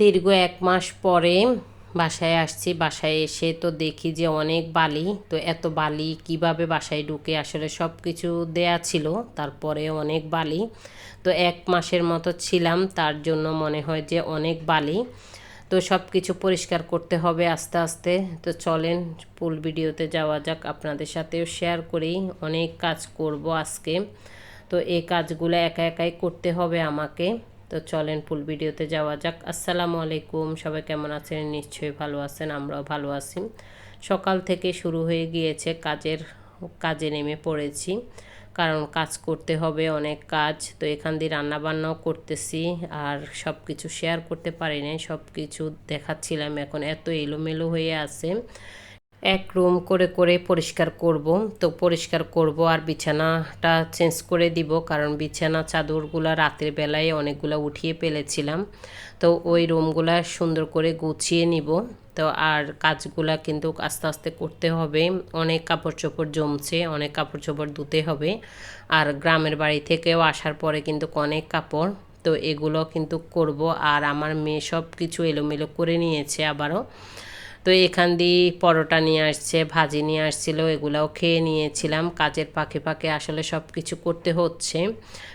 দীর্ঘ এক মাস পরে বাসায় আসছি। বাসায় এসে তো দেখি যে অনেক বালি। তো এত বালি কীভাবে বাসায় ঢুকে? আসলে সব কিছু দেয়া ছিল, তারপরে অনেক বালি। তো এক মাসের মতো ছিলাম, তার জন্য মনে হয় যে অনেক বালি। তো সব কিছু পরিষ্কার করতে হবে আস্তে আস্তে। তো চলেন ফুল ভিডিওতে যাওয়া যাক। আপনাদের সাথেও শেয়ার করি। অনেক কাজ করব আজকে। তো এই কাজগুলো একা একাই করতে হবে আমাকে। তো চলেন ফুল ভিডিওতে যাওয়া যাক। আসসালামু আলাইকুম, সবাই কেমন আছেন? নিশ্চয়ই ভালো আছেন, আমরাও ভালো আছি। সকাল থেকে শুরু হয়ে গিয়েছে কাজের, কাজে নেমে পড়েছি। কারণ কাজ করতে হবে, অনেক কাজ। তো এখান দিয়ে রান্নাবান্নাও করতেছি আর সব কিছু শেয়ার করতে পারি নাই সব কিছু দেখাচ্ছিলাম। এখন এত এলোমেলো হয়ে আছে এক রুম করে করে পরিষ্কার করব। তো পরিষ্কার করব আর বিছানাটা চেঞ্জ করে দিব, কারণ বিছানা চাদরগুলো রাতের বেলায় অনেকগুলো উঠিয়ে ফেলেছিলাম। তো ওই রুমগুলা সুন্দর করে গুছিয়ে নিব। তো আর কাজগুলা কিন্তু আস্তে আস্তে করতে হবে। অনেক কাপড় চোপড় জমছে, অনেক কাপড় চোপড় ধুতে হবে। আর গ্রামের বাড়ি থেকেও আসার পরে কিন্তু অনেক কাপড়। তো এগুলো কিন্তু করব। আর আমার মেয়ে সব কিছু এলোমেলো করে নিয়েছে আবারও। তো এখান দিয়ে পরোটা নিয়ে আসছে, ভাজি নিয়ে আসছিল, এগুলাও খেয়ে নিয়েছিলাম। কাজের পাখে পাখে আসলে সব কিছু করতে হচ্ছে।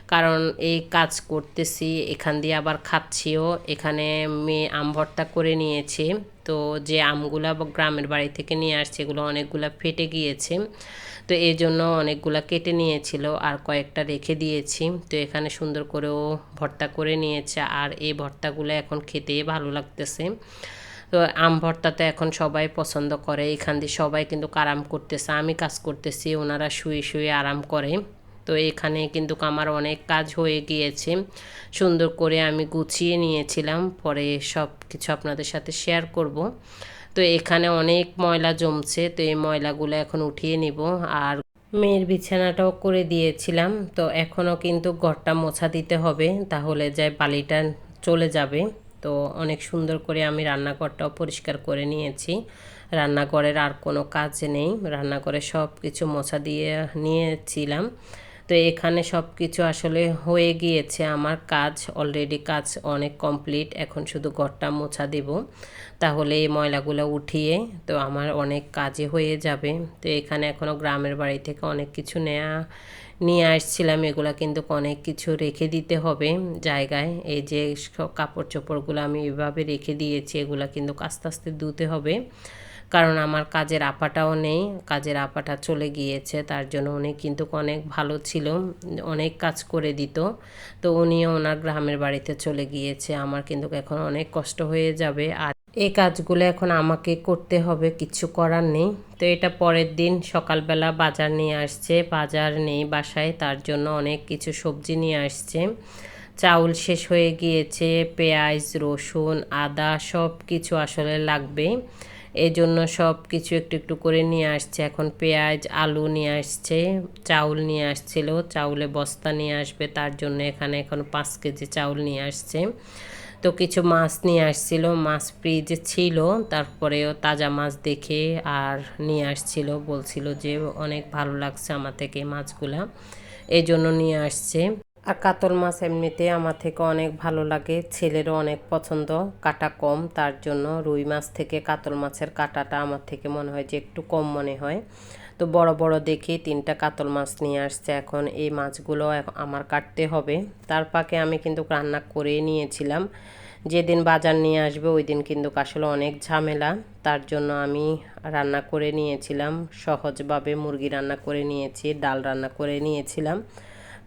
কারণ এই কাজ করতেছি, এখান দিয়ে আবার খাচ্ছিও। এখানে মেয়ে আম ভর্তা করে নিয়েছে। তো যে আমগুলা গ্রামের বাড়ি থেকে নিয়ে আসছে, এগুলো অনেকগুলা ফেটে গিয়েছে। তো এই জন্য অনেকগুলা কেটে নিয়েছিল আর কয়েকটা রেখে দিয়েছি। তো এখানে সুন্দর করেও ভর্তা করে নিয়েছে আর এই ভর্তাগুলো এখন খেতে ভালো লাগতেছে। তো আম তো এখন সবাই পছন্দ করে, এখান দিয়ে সবাই কিন্তু আরাম করতেছে, আমি কাজ করতেছি, ওনারা শুয়ে শুয়ে আরাম করে। তো এখানে কিন্তু আমার অনেক কাজ হয়ে গিয়েছে, সুন্দর করে আমি গুছিয়ে নিয়েছিলাম, পরে সব কিছু আপনাদের সাথে শেয়ার করব। তো এখানে অনেক ময়লা জমছে, তো এই ময়লাগুলো এখন উঠিয়ে নিব, আর মেয়ের বিছানাটাও করে দিয়েছিলাম, তো এখনও কিন্তু ঘরটা মোছা দিতে হবে, তাহলে যায় বালিটা চলে যাবে। তো অনেক সুন্দর করে আমি রান্নাঘরটাও পরিষ্কার করে নিয়েছি। রান্নাঘরের আর কোনো কাজ নেই। রান্নাঘরে সব কিছু মোছা দিয়ে নিয়েছিলাম। তো এখানে সব কিছু আসলে হয়ে গিয়েছে। আমার কাজ অলরেডি কাজ অনেক কমপ্লিট এখন শুধু ঘরটা মোছা দেব। তাহলে এই ময়লাগুলো উঠিয়ে তো আমার অনেক কাজে হয়ে যাবে। তো এখানে এখনও গ্রামের বাড়ি থেকে অনেক কিছু নেওয়া নিয়ে আসছিলাম, এগুলা কিন্তু অনেক কিছু রেখে দিতে হবে জায়গায়। এই যে কাপড় চোপড়গুলো আমি এভাবে রেখে দিয়েছি, এগুলা কিন্তু আস্তে আস্তে ধুতে হবে। কারণ আমার কাজের আপাটাও নেই, কাজের আপাটা চলে গিয়েছে, তার জন্য উনি কিন্তু অনেক ভালো ছিল, অনেক কাজ করে দিত। তো উনিও ওনার গ্রামের বাড়িতে চলে গিয়েছে, আমার কিন্তু এখন অনেক কষ্ট হয়ে যাবে। আর এই কাজগুলো এখন আমাকে করতে হবে, কিছু করার নেই। তো এটা পরের দিন সকালবেলা বাজার নিয়ে আসছে। বাজার নেই বাসায়, তার জন্য অনেক কিছু সবজি নিয়ে আসছে। চাউল শেষ হয়ে গিয়েছে, পেঁয়াজ, রসুন, আদা সব কিছু আসলে লাগবে। এই জন্য সব কিছু একটু একটু করে নিয়ে আসছে। এখন পেঁয়াজ, আলু নিয়ে আসছে, চাউল নিয়ে আসছিল। চাউলে বস্তা নিয়ে আসবে, তার জন্য এখানে এখন পাঁচ কেজি চাউল নিয়ে আসছে। তো কিছু মাছ নিয়ে আসছিল, মাছ ফ্রিজে ছিল, তারপরেও তাজা মাছ দেখে আর নিয়ে আসছিল, বলছিল যে অনেক ভালো লাগছে আমার থেকে মাছগুলা, এই জন্য নিয়ে আসছে। আর কাতল মাছ এমনিতে আমার থেকে অনেক ভালো লাগে। ছেলেরও অনেক পছন্দ, কাটা কম, তার জন্য রুই মাছ থেকে কাতল মাছের কাটাটা আমার থেকে মনে হয় যে একটু কম মনে হয়। তো বড় বড় দেখে তিনটা কাতল মাছ নিয়ে আসছে, এখন এই মাছগুলো আমার কাটতে হবে। তার পাকে আমি কিন্তু রান্না করে নিয়েছিলাম। যেদিন বাজার নিয়ে আসবে ওই দিন কিন্তু আসলে অনেক ঝামেলা। তার জন্য আমি রান্না করে নিয়েছিলাম, সহজভাবে মুরগি রান্না করে নিয়েছি, ডাল রান্না করে নিয়েছিলাম।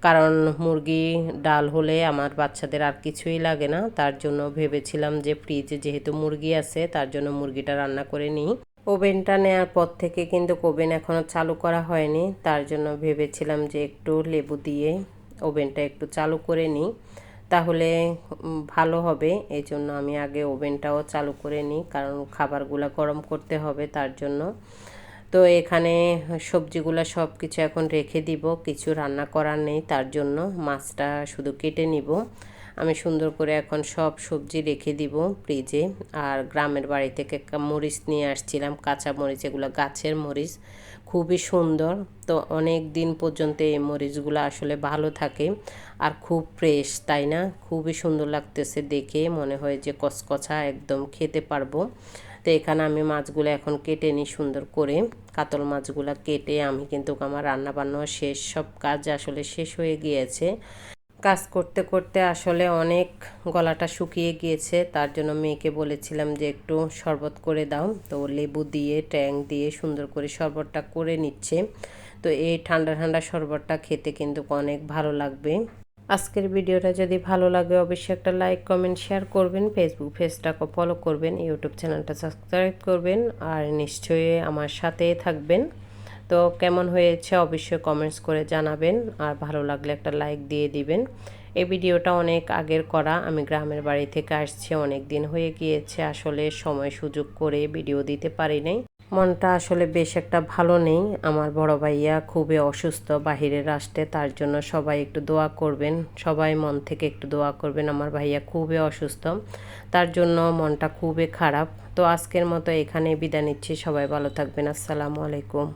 কারণ মুরগি ডাল হলে আমার বাচ্চাদের আর কিছুই লাগে না। তার জন্য ভেবেছিলাম যে ফ্রিজে যেহেতু মুরগি আছে, তার জন্য মুরগিটা রান্না করে নিই। ওভেনটা নেওয়ার পর থেকে কিন্তু ওভেন এখনও চালু করা হয়নি। তার জন্য ভেবেছিলাম যে একটু লেবু দিয়ে ওভেনটা একটু চালু করে নিই। তাহলে ভালো হবে। এই জন্য আমি আগে ওভেনটাও চালু করে নিই, কারণ খাবারগুলো গরম করতে হবে তার জন্য। তো এখানে সবজিগুলো সব কিছু এখন রেখে দিব। কিছু রান্না করার নেই, তার জন্য মাছটা শুধু কেটে নিব। আমি সুন্দর করে এখন সব সবজি রেখে দিব ফ্রিজে। আর গ্রামের বাড়ি থেকে মরিচ নিয়ে আসছিলাম, কাঁচা মরিচ, এগুলো গাছের মরিচ। খুবই সুন্দর। তো অনেক দিন পর্যন্ত এই মরিচগুলো আসলে ভালো থাকে আর খুব ফ্রেশ তাই না? খুবই সুন্দর লাগতেছে দেখে, মনে হয় যে কচকচা একদম খেতে পারব। তো এখানে আমি মাছগুলো এখন কেটে নিই সুন্দর করে। কাতল মাছগুলো কেটে আমি কিন্তু আমার রান্না বান্না শেষ, সব কাজ আসলে শেষ হয়ে গিয়েছে। কাজ করতে করতে আসলে অনেক গলাটা শুকিয়ে গিয়েছে, তার জন্য মেয়েকে বলেছিলাম যে একটু শরবত করে দাও। তো লেবু দিয়ে, ট্যাং দিয়ে সুন্দর করে শরবতটা করে নিচ্ছে। তো এই ঠান্ডা ঠান্ডা শরবতটা খেতে কিন্তু অনেক ভালো লাগবে। আজকের ভিডিওটা যদি ভালো লাগে, অবশ্যই একটা লাইক, কমেন্ট, শেয়ার করবেন। ফেসবুক পেজটাকে ফলো করবেন ইউটিউব চ্যানেলটা সাবস্ক্রাইব করবেন, আর নিশ্চয়ই আমার সাথে থাকবেন। তো কেমন হয়েছে অবশ্যই কমেন্টস করে জানাবেন, আর ভালো লাগলে একটা লাইক দিয়ে দিবেন। এই ভিডিওটা অনেক আগের করা, আমি গ্রামের বাড়ি থেকে আসছি অনেক দিন হয়ে গিয়েছে, আসলে সময় সুযোগ করে ভিডিও দিতে পারি নাই। মনটা আসলে বেশ একটা ভালো নেই। আমার বড় ভাইয়া খুবই অসুস্থ, বাহিরের রাষ্ট্রে তার জন্য সবাই একটু দোয়া করবেন, সবাই মন থেকে একটু দোয়া করবেন। আমার ভাইয়া খুবই অসুস্থ, তার জন্য মনটা খুবই খারাপ। তো আজকের মতো এখানে বিদায় নিচ্ছি, সবাই ভালো থাকবেন, আসসালামু আলাইকুম।